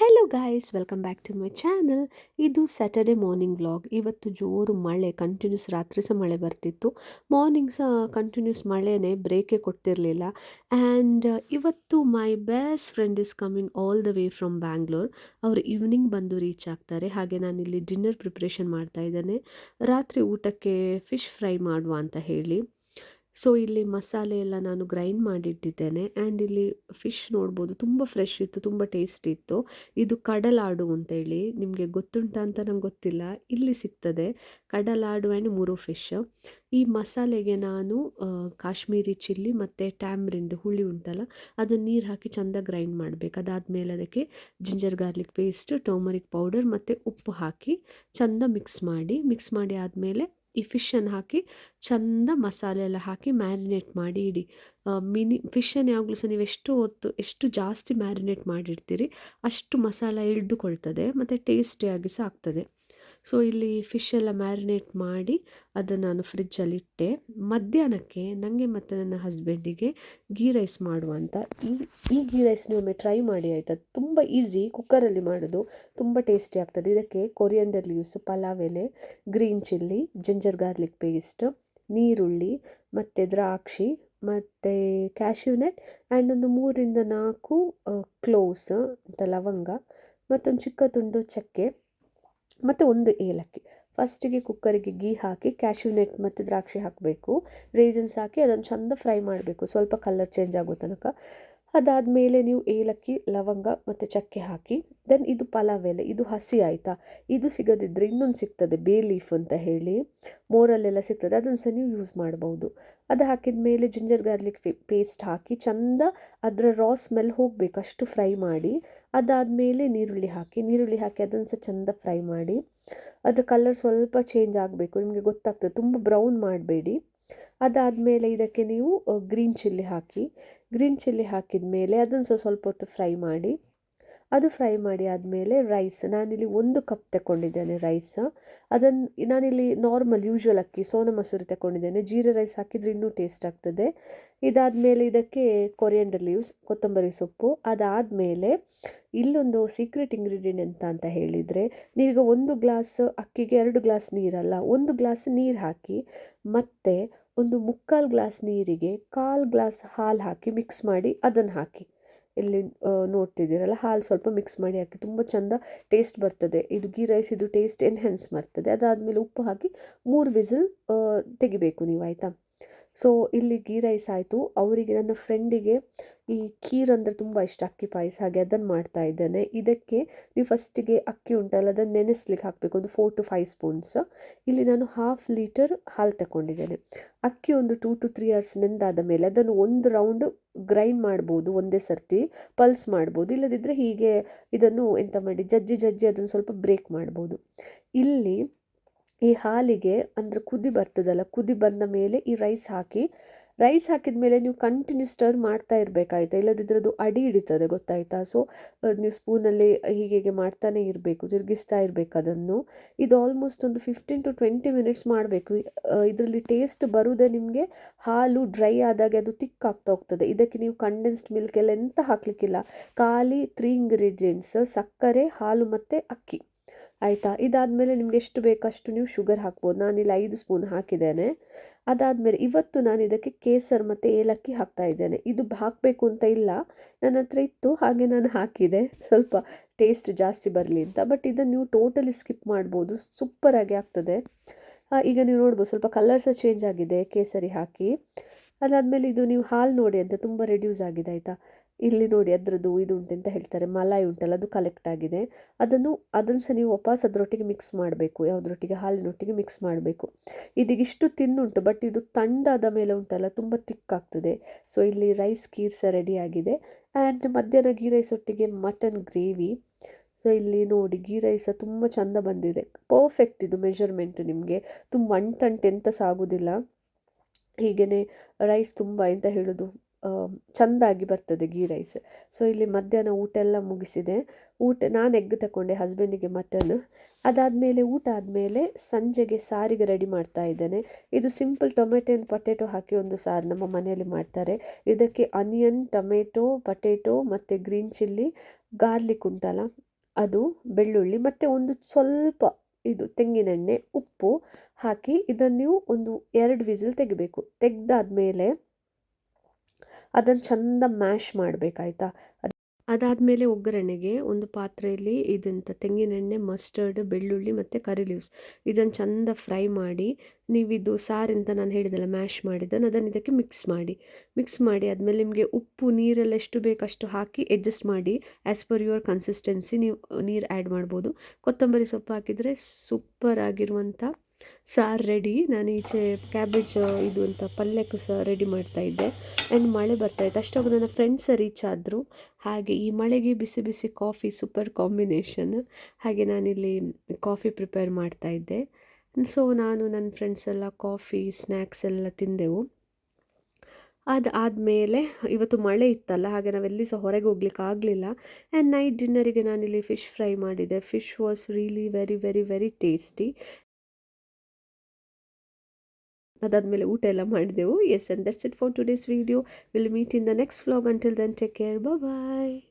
Hello guys welcome back to my channel ಇದು Saturday morning vlog ಇವತ್ತು ಜೋರು ಮಳೆ ಕಂಟಿನ್ಯೂಸ್ ರಾತ್ರಿ ಸಹ ಮಳೆ ಬರ್ತಿತ್ತು. ಮಾರ್ನಿಂಗ್ ಸಹ ಕಂಟಿನ್ಯೂಸ್ ಮಳೆನೇ ಬ್ರೇಕೇ ಕೊಡ್ತಿರಲಿಲ್ಲ. ಆ್ಯಂಡ್ ಇವತ್ತು my best friend is coming all the way from Bangalore ಅವರು ಈವ್ನಿಂಗ್ ಬಂದು ರೀಚ್ ಆಗ್ತಾರೆ. ಹಾಗೆ ನಾನಿಲ್ಲಿ ಡಿನ್ನರ್ ಪ್ರಿಪ್ರೇಷನ್ ಮಾಡ್ತಾ ಇದ್ದೇನೆ. ರಾತ್ರಿ ಊಟಕ್ಕೆ ಫಿಶ್ ಫ್ರೈ ಮಾಡುವ ಅಂತ ಹೇಳಿ. ಸೊ ಇಲ್ಲಿ ಮಸಾಲೆ ಎಲ್ಲ ನಾನು ಗ್ರೈಂಡ್ ಮಾಡಿಟ್ಟಿದ್ದೇನೆ. ಆ್ಯಂಡ್ ಇಲ್ಲಿ ಫಿಶ್ ನೋಡ್ಬೋದು. ತುಂಬ ಫ್ರೆಶ್ ಇತ್ತು, ತುಂಬ ಟೇಸ್ಟ್ ಇತ್ತು. ಇದು ಕಡಲಾಡು ಅಂತೇಳಿ. ನಿಮಗೆ ಗೊತ್ತುಂಟಾ ಅಂತ ನಂಗೆ ಗೊತ್ತಿಲ್ಲ. ಇಲ್ಲಿ ಸಿಗ್ತದೆ. ಕಡಲಾಡು ಆ್ಯಂಡ್ ಮುರು ಫಿಶ್ ಈ ಮಸಾಲೆಗೆ ನಾನು ಕಾಶ್ಮೀರಿ ಚಿಲ್ಲಿ ಮತ್ತು ಟ್ಯಾಮ್ರಿಂಡ್ ಹುಳಿ ಉಂಟಲ್ಲ, ಅದನ್ನು ನೀರು ಹಾಕಿ ಚೆಂದ ಗ್ರೈಂಡ್ ಮಾಡಬೇಕು. ಅದಾದಮೇಲೆ ಅದಕ್ಕೆ ginger garlic paste turmeric powder ಮತ್ತು ಉಪ್ಪು ಹಾಕಿ ಚೆಂದ ಮಿಕ್ಸ್ ಮಾಡಿ. ಮಿಕ್ಸ್ ಮಾಡಿ ಆದಮೇಲೆ ಈ ಫಿಶನ್ನು ಹಾಕಿ ಚಂದ ಮಸಾಲೆ ಎಲ್ಲ ಹಾಕಿ ಮ್ಯಾರಿನೇಟ್ ಮಾಡಿ ಇಡಿ. ಮಿನಿ ಫಿಶನ್ನು ಯಾವಾಗಲೂ ಸಹ ನೀವು ಎಷ್ಟು ಹೊತ್ತು, ಎಷ್ಟು ಜಾಸ್ತಿ ಮ್ಯಾರಿನೇಟ್ ಮಾಡಿರ್ತೀರಿ, ಅಷ್ಟು ಮಸಾಲ ಇಳಿದುಕೊಳ್ತದೆ, ಮತ್ತು ಟೇಸ್ಟಿಯಾಗಿ ಸಹ ಆಗ್ತದೆ. ಸೊ ಇಲ್ಲಿ ಫಿಶ್ ಎಲ್ಲ ಮ್ಯಾರಿನೇಟ್ ಮಾಡಿ ಅದನ್ನು ನಾನು ಫ್ರಿಜ್ಜಲ್ಲಿ ಇಟ್ಟೆ. ಮಧ್ಯಾಹ್ನಕ್ಕೆ ನನಗೆ ಮತ್ತು ನನ್ನ ಹಸ್ಬೆಂಡಿಗೆ ಗೀ ರೈಸ್ ಮಾಡುವಂಥ ಈ ಈ ಗೀ ರೈಸ್ ಒಮ್ಮೆ ಟ್ರೈ ಮಾಡಿ ಆಯಿತಾ? ತುಂಬ ಈಸಿ ಕುಕ್ಕರಲ್ಲಿ ಮಾಡೋದು ತುಂಬ ಟೇಸ್ಟಿ ಆಗ್ತದೆ. ಇದಕ್ಕೆ ಕೊರಿಯಂಡರ್ ಲೀವ್ಸ್ ಪಲಾವ್ ಎಲೆ green chilli ginger garlic paste ನೀರುಳ್ಳಿ, ಮತ್ತು ದ್ರಾಕ್ಷಿ, ಮತ್ತು ಕ್ಯಾಶ್ಯೂನೆಟ್ ಆ್ಯಂಡ್ ಒಂದು ಮೂರಿಂದ ನಾಲ್ಕು ಕ್ಲೋಸ್ ಅಂತ ಲವಂಗ, ಮತ್ತೊಂದು ಚಿಕ್ಕ ತುಂಡು ಚಕ್ಕೆ. ಮತ್ತು ಒಂದು ಏಲಕ್ಕಿ. ಫಸ್ಟಿಗೆ ಕುಕ್ಕರಿಗೆ ಗೀ ಹಾಕಿ ಕ್ಯಾಶ್ಯೂ ನೆಟ್ ಮತ್ತು ದ್ರಾಕ್ಷಿ ಹಾಕಬೇಕು. ರೇಸನ್ಸ್ ಹಾಕಿ ಅದನ್ನು ಚೆಂದ ಫ್ರೈ ಮಾಡಬೇಕು. ಸ್ವಲ್ಪ ಕಲರ್ ಚೇಂಜ್ ಆಗೋ ತನಕ. ಅದಾದಮೇಲೆ ನೀವು ಏಲಕ್ಕಿ, ಲವಂಗ ಮತ್ತು ಚಕ್ಕೆ ಹಾಕಿ ದೆನ್ ಇದು ಪಲಾವ್ ಎಲೆ. ಇದು ಹಸಿ ಆಯಿತಾ? ಇದು ಸಿಗದಿದ್ದರೆ ಇನ್ನೊಂದು ಸಿಗ್ತದೆ, ಬೇ ಲೀಫ್ ಅಂತ ಹೇಳಿ. ಮೋರಲ್ಲೆಲ್ಲ ಸಿಗ್ತದೆ, ಅದನ್ನು ಸಹ ನೀವು ಯೂಸ್ ಮಾಡ್ಬೋದು. ಅದು ಹಾಕಿದ ಮೇಲೆ ಜಿಂಜರ್ ಗಾರ್ಲಿಕ್ ಪೇಸ್ಟ್ ಹಾಕಿ, ಚಂದ ಅದರ ರಾ ಸ್ಮೆಲ್ ಹೋಗಬೇಕು. ಅಷ್ಟು ಫ್ರೈ ಮಾಡಿ, ಅದಾದಮೇಲೆ ನೀರುಳ್ಳಿ ಹಾಕಿ ನೀರುಳ್ಳಿ ಹಾಕಿ ಅದನ್ನು ಸಹ ಚಂದ ಫ್ರೈ ಮಾಡಿ. ಅದು ಕಲರ್ ಸ್ವಲ್ಪ ಚೇಂಜ್ ಆಗಬೇಕು. ನಿಮಗೆ ಗೊತ್ತಾಗ್ತದೆ, ತುಂಬ ಬ್ರೌನ್ ಮಾಡಬೇಡಿ. ಅದಾದಮೇಲೆ ಇದಕ್ಕೆ ನೀವು ಗ್ರೀನ್ ಚಿಲ್ಲಿ ಹಾಕಿ ಗ್ರೀನ್ ಚಿಲ್ಲಿ ಹಾಕಿದ ಮೇಲೆ ಅದನ್ನು ಸ್ವಲ್ಪ ಸ್ವಲ್ಪ ಹೊತ್ತು ಫ್ರೈ ಮಾಡಿ, ಅದು ಫ್ರೈ ಮಾಡಿ ಆದಮೇಲೆ ರೈಸ್ ನಾನಿಲ್ಲಿ ಒಂದು ಕಪ್ ತಗೊಂಡಿದ್ದೇನೆ ರೈಸ್ ಅದನ್ನು ನಾನಿಲ್ಲಿ ನಾರ್ಮಲ್ ಯೂಶ್ವಲ್ ಅಕ್ಕಿ, ಸೋನ ಮೊಸರು ತಗೊಂಡಿದ್ದೇನೆ ಜೀರಾ ರೈಸ್ ಹಾಕಿದರೆ ಇನ್ನೂ ಟೇಸ್ಟ್ ಆಗ್ತದೆ. ಇದಾದಮೇಲೆ ಇದಕ್ಕೆ ಕೊರಿಯಂಡರ್ ಲೀವ್ಸ್ ಕೊತ್ತಂಬರಿ ಸೊಪ್ಪು, ಅದಾದಮೇಲೆ ಇಲ್ಲೊಂದು ಸೀಕ್ರೆಟ್ ಇಂಗ್ರೀಡಿಯೆಂಟ್ ಅಂತ ಅಂತ ಹೇಳಿದರೆ, ನೀವೀಗ ಒಂದು ಗ್ಲಾಸ್ ಅಕ್ಕಿಗೆ ಎರಡು ಗ್ಲಾಸ್ ನೀರಲ್ಲ, ಒಂದು ಗ್ಲಾಸ್ ನೀರು ಹಾಕಿ, ಮತ್ತು ಒಂದು ಮುಕ್ಕಾಲು ಗ್ಲಾಸ್ ನೀರಿಗೆ ಕಾಲು ಗ್ಲಾಸ್ ಹಾಲು ಹಾಕಿ ಮಿಕ್ಸ್ ಮಾಡಿ ಅದನ್ನು ಹಾಕಿ. ಇಲ್ಲಿ ನೋಡ್ತಿದ್ದೀರಲ್ಲ, ಹಾಲು ಸ್ವಲ್ಪ ಮಿಕ್ಸ್ ಮಾಡಿ ಹಾಕಿ ತುಂಬ ಚೆಂದ ಟೇಸ್ಟ್ ಬರ್ತದೆ. ಇದು ಗೀ ರೈಸ್, ಇದು ಟೇಸ್ಟ್ ಎನ್ಹೆನ್ಸ್ ಮಾಡ್ತದೆ. ಅದಾದಮೇಲೆ ಉಪ್ಪು ಹಾಕಿ ಮೂರು ವಿಸಿಲ್ ತೆಗಿಬೇಕು ನೀವು, ಆಯಿತಾ? ಸೊ ಇಲ್ಲಿ ಗೀ ರೈಸ್ ಆಯಿತು. ಅವರಿಗೆ ನನ್ನ ಫ್ರೆಂಡಿಗೆ ಈ ಖೀರ್ ಅಂದರೆ ತುಂಬ ಇಷ್ಟ, ಅಕ್ಕಿ ಪಾಯಸ, ಹಾಗೆ ಅದನ್ನು ಮಾಡ್ತಾ ಇದ್ದೇನೆ. ಇದಕ್ಕೆ ನೀವು ಫಸ್ಟಿಗೆ ಅಕ್ಕಿ ಉಂಟಲ್ಲ ಅದನ್ನು ನೆನೆಸ್ಲಿಕ್ಕೆ ಹಾಕಬೇಕು. ಒಂದು ಫೋರ್ ಟು ಫೈವ್ ಸ್ಪೂನ್ಸ್ ಇಲ್ಲಿ ನಾನು ಹಾಫ್ ಲೀಟರ್ ಹಾಲು ತಗೊಂಡಿದ್ದೇನೆ ಅಕ್ಕಿ ಒಂದು ಟೂ ಟು ತ್ರೀ ಅವರ್ಸ್ ನೆಂದಾದ ಮೇಲೆ ಅದನ್ನು ಒಂದು ರೌಂಡ್ ಗ್ರೈಂಡ್ ಮಾಡ್ಬೋದು, ಒಂದೇ ಸರ್ತಿ. ಪಲ್ಸ್ ಮಾಡ್ಬೋದು. ಇಲ್ಲದಿದ್ದರೆ ಹೀಗೆ ಇದನ್ನು ಎಂತ ಮಾಡಿ, ಜಜ್ಜಿ ಜಜ್ಜಿ ಅದನ್ನು ಸ್ವಲ್ಪ ಬ್ರೇಕ್ ಮಾಡ್ಬೋದು. ಇಲ್ಲಿ ಈ ಹಾಲಿಗೆ ಅಂದರೆ ಕುದಿ ಬರ್ತದಲ್ಲ, ಕುದಿ ಬಂದ ಮೇಲೆ ಈ ರೈಸ್ ಹಾಕಿ ರೈಸ್ ಹಾಕಿದ ಮೇಲೆ ನೀವು ಕಂಟಿನ್ಯೂ ಸ್ಟರ್ ಮಾಡ್ತಾ ಇರಬೇಕಾಯ್ತಾ? ಇಲ್ಲದಿದ್ದರೆ ಅದು ಅಡಿ ಹಿಡಿತದೆ, ಗೊತ್ತಾಯ್ತಾ? ಸೊ ನೀವು ಸ್ಪೂನಲ್ಲಿ ಹೀಗೆ ಹೀಗೆ ಮಾಡ್ತಾನೆ ಇರಬೇಕು, ತಿರುಗಿಸ್ತಾ ಇರಬೇಕು ಅದನ್ನು. ಇದು ಆಲ್ಮೋಸ್ಟ್ ಒಂದು ಫಿಫ್ಟೀನ್ ಟು ಟ್ವೆಂಟಿ ಮಿನಿಟ್ಸ್ ಮಾಡಬೇಕು. ಇದರಲ್ಲಿ ಟೇಸ್ಟ್ ಬರುವುದೇ ನಿಮಗೆ ಹಾಲು ಡ್ರೈ ಆದಾಗ ಅದು ತಿಕ್ ಆಗ್ತಾ ಹೋಗ್ತದೆ. ಇದಕ್ಕೆ ನೀವು ಕಂಡೆನ್ಸ್ಡ್ ಮಿಲ್ಕ್ ಎಲ್ಲ ಎಂತ ಹಾಕಲಿಕ್ಕಿಲ್ಲ. ಖಾಲಿ ತ್ರೀ ಇಂಗ್ರೀಡಿಯೆಂಟ್ಸ್ ಸಕ್ಕರೆ, ಹಾಲು ಮತ್ತು ಅಕ್ಕಿ. ಆಯಿತಾ? ಇದಾದಮೇಲೆ ನಿಮ್ಗೆ ಎಷ್ಟು ಬೇಕಷ್ಟು ನೀವು ಶುಗರ್ ಹಾಕ್ಬೋದು. ನಾನಿಲ್ಲಿ ಐದು ಸ್ಪೂನ್ ಹಾಕಿದ್ದೇನೆ. ಅದಾದಮೇಲೆ ಇವತ್ತು ನಾನು ಇದಕ್ಕೆ ಕೇಸರ್ ಮತ್ತು ಏಲಕ್ಕಿ ಹಾಕ್ತಾ ಇದ್ದೇನೆ. ಇದು ಹಾಕಬೇಕು ಅಂತ ಇಲ್ಲ. ನನ್ನ ಹತ್ರ ಇತ್ತು, ಹಾಗೆ ನಾನು ಹಾಕಿದೆ. ಸ್ವಲ್ಪ ಟೇಸ್ಟ್ ಜಾಸ್ತಿ ಬರಲಿ ಅಂತ. ಬಟ್ ಇದನ್ನು ನೀವು ಟೋಟಲಿ ಸ್ಕಿಪ್ ಮಾಡ್ಬೋದು. ಸೂಪರಾಗಿ ಆಗ್ತದೆ. ಈಗ ನೀವು ನೋಡ್ಬೋದು, ಸ್ವಲ್ಪ ಕಲರ್ ಸಹ ಚೇಂಜ್ ಆಗಿದೆ, ಕೇಸರಿ ಹಾಕಿ. ಅದಾದಮೇಲೆ ಇದು ನೀವು ಹಾಲು ನೋಡಿ ಅಂತ ತುಂಬ ರೆಡ್ಯೂಸ್ ಆಗಿದೆ, ಆಯಿತಾ? ಇಲ್ಲಿ ನೋಡಿ ಅದರದ್ದು ಇದು ಉಂಟು ಅಂತ ಹೇಳ್ತಾರೆ, ಮಲಾಯಿ ಉಂಟಲ್ಲ, ಅದು ಕಲೆಕ್ಟ್ ಆಗಿದೆ. ಅದನ್ನು ಅದನ್ನು ಸಹ ನೀವು ವಾಪಸ್ ಅದರೊಟ್ಟಿಗೆ ಮಿಕ್ಸ್ ಮಾಡಬೇಕು, ಯಾವುದ್ರೊಟ್ಟಿಗೆ ಹಾಲಿನೊಟ್ಟಿಗೆ ಮಿಕ್ಸ್ ಮಾಡಬೇಕು. ಇದೀಗಿಷ್ಟು ತಿನ್ನುಂಟು ಬಟ್ ಇದು ತಂಡಾದ ಮೇಲೆ ಉಂಟಲ್ಲ, ತುಂಬ ತಿಕ್ಕಾಗ್ತದೆ ಸೊ ಇಲ್ಲಿ ರೈಸ್ ಕೀರ್ ಸಹ ರೆಡಿ ಆಗಿದೆ. ಆ್ಯಂಡ್ ಮಧ್ಯಾಹ್ನ ಗೀ ರೈಸ್ ಒಟ್ಟಿಗೆ ಮಟನ್ ಗ್ರೇವಿ ಸೊ ಇಲ್ಲಿ ನೋಡಿ ಗೀ ರೈಸ ತುಂಬ ಚೆಂದ ಬಂದಿದೆ. ಪರ್ಫೆಕ್ಟ್ ಇದು ಮೆಷರ್ಮೆಂಟು ನಿಮಗೆ. ತುಂಬ ಅಂಟಂಟು ಎಂತ ಸಾಗೋದಿಲ್ಲ. ಹೀಗೇ ರೈಸ್ ತುಂಬ ಎಂತ ಹೇಳೋದು? ಚೆಂದಾಗಿ ಬರ್ತದೆ ಗೀ ರೈಸ್. ಸೊ ಇಲ್ಲಿ ಮಧ್ಯಾಹ್ನ ಊಟ ಎಲ್ಲ ಮುಗಿಸಿದೆ. ಊಟ, ನಾನು ಎಗ್ ತಗೊಂಡೆ ಹಸ್ಬೆಂಡಿಗೆ ಮಟನ್ ಅದಾದಮೇಲೆ ಊಟ ಆದಮೇಲೆ ಸಂಜೆಗೆ ಸಾರಿಗೆ ರೆಡಿ ಮಾಡ್ತಾ ಇದ್ದೇನೆ. ಇದು ಸಿಂಪಲ್ ಟೊಮೆಟೊ ಆ್ಯಂಡ್ ಪೊಟೆಟೊ ಹಾಕಿ ಒಂದು ಸಾರು ನಮ್ಮ ಮನೆಯಲ್ಲಿ ಮಾಡ್ತಾರೆ. ಇದಕ್ಕೆ ಅನಿಯನ್ ಟೊಮೆಟೊ ಪಟೇಟೊ ಮತ್ತು ಗ್ರೀನ್ ಚಿಲ್ಲಿ ಗಾರ್ಲಿಕ್ ಉಂಟಲ್ಲ, ಅದು, ಬೆಳ್ಳುಳ್ಳಿ ಮತ್ತು ಒಂದು ಸ್ವಲ್ಪ ಇದು ತೆಂಗಿನೆಣ್ಣೆ, ಉಪ್ಪು ಹಾಕಿ ಇದನ್ನು ನೀವು ಒಂದು ಎರಡು ವಿಸಿಲ್ ತೆಗಿಬೇಕು. ತೆಗೆದಾದ್ಮೇಲೆ ಅದನ್ನು ಚಂದ ಮ್ಯಾಶ್ ಮಾಡಬೇಕಾಯ್ತಾ ಅದಾದಮೇಲೆ ಒಗ್ಗರಣೆಗೆ ಒಂದು ಪಾತ್ರೆಯಲ್ಲಿ ಇದಂತ ತೆಂಗಿನೆಣ್ಣೆ ಮಸ್ಟರ್ಡ್ ಬೆಳ್ಳುಳ್ಳಿ ಮತ್ತು ಕರಿ ಲೀವ್ಸ್ ಇದನ್ನು ಚಂದ ಫ್ರೈ ಮಾಡಿ ನೀವಿದು ಅಂತ ನಾನು ಹೇಳಿದೆಲ್ಲ ಮ್ಯಾಶ್ ಮಾಡಿದ್ದನ್ನು ಅದನ್ನು ಇದಕ್ಕೆ ಮಿಕ್ಸ್ ಮಾಡಿ. ಮಿಕ್ಸ್ ಮಾಡಿ ಆದಮೇಲೆ ನಿಮಗೆ ಉಪ್ಪು, ನೀರೆಲ್ಲ ಎಷ್ಟು ಬೇಕಷ್ಟು ಹಾಕಿ ಅಡ್ಜಸ್ಟ್ ಮಾಡಿ. ಆ್ಯಸ್ ಪರ್ ಯುವರ್ ಕನ್ಸಿಸ್ಟೆನ್ಸಿ ನೀವು ನೀರು ಆ್ಯಡ್ ಮಾಡ್ಬೋದು. ಕೊತ್ತಂಬರಿ ಸೊಪ್ಪು ಹಾಕಿದರೆ ಸೂಪರ್ ಆಗಿರುವಂಥ ಸಾರು ರೆಡಿ. ನಾನು ಈಚೆ ಕ್ಯಾಬೇಜ್ ಇದು ಅಂತ ಪಲ್ಯಕ್ಕೂ ಸಹ ರೆಡಿ ಮಾಡ್ತಾ ಇದ್ದೆ. ಆ್ಯಂಡ್ ಮಳೆ ಬರ್ತಾಯಿತ್ತು ಅಷ್ಟೊಂದು ನನ್ನ ಫ್ರೆಂಡ್ಸ್ ರೀಚ್ ಆದರು. ಹಾಗೆ ಈ ಮಳೆಗೆ ಬಿಸಿ ಬಿಸಿ ಕಾಫಿ ಸೂಪರ್ ಕಾಂಬಿನೇಷನ್ ಹಾಗೆ ನಾನಿಲ್ಲಿ ಕಾಫಿ ಪ್ರಿಪೇರ್ ಮಾಡ್ತಾ ಇದ್ದೆ. ಸೊ ನಾನು ನನ್ನ ಫ್ರೆಂಡ್ಸ್ ಎಲ್ಲ ಕಾಫಿ ಸ್ನ್ಯಾಕ್ಸ್ ಎಲ್ಲ ತಿಂದೆವು. ಅದು ಆದಮೇಲೆ ಇವತ್ತು ಮಳೆ ಇತ್ತಲ್ಲ, ಹಾಗೆ ನಾವೆಲ್ಲಿ ಸಹ ಹೊರಗೆ ಹೋಗ್ಲಿಕ್ಕೆ ಆಗಲಿಲ್ಲ. ಆ್ಯಂಡ್ ನೈಟ್ ಡಿನ್ನರಿಗೆ ನಾನಿಲ್ಲಿ ಫಿಶ್ ಫ್ರೈ ಮಾಡಿದೆ. Fish was really very very very tasty ಅದಾದಮೇಲೆ ಊಟ ಎಲ್ಲ ಮಾಡಿದೆವು. Yes and that's it for today's video will meet in the next vlog until then take care bye